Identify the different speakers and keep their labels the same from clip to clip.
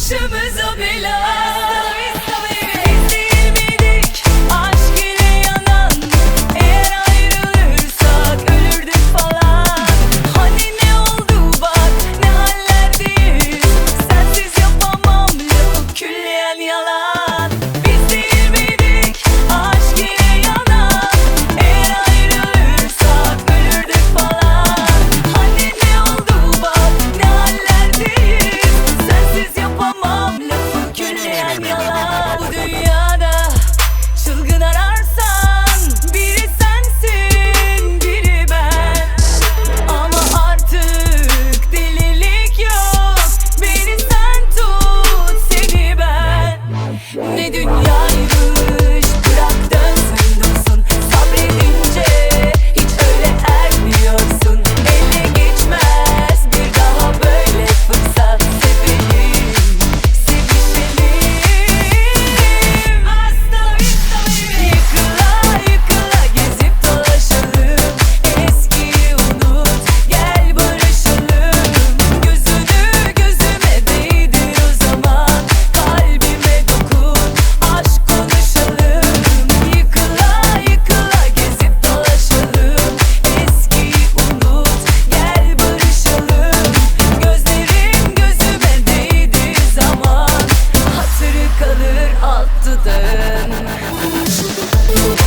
Speaker 1: başımıza bela Thank.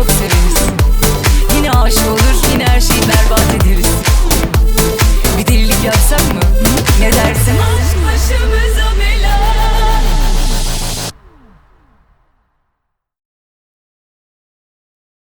Speaker 1: çok severiz Yine aşık ol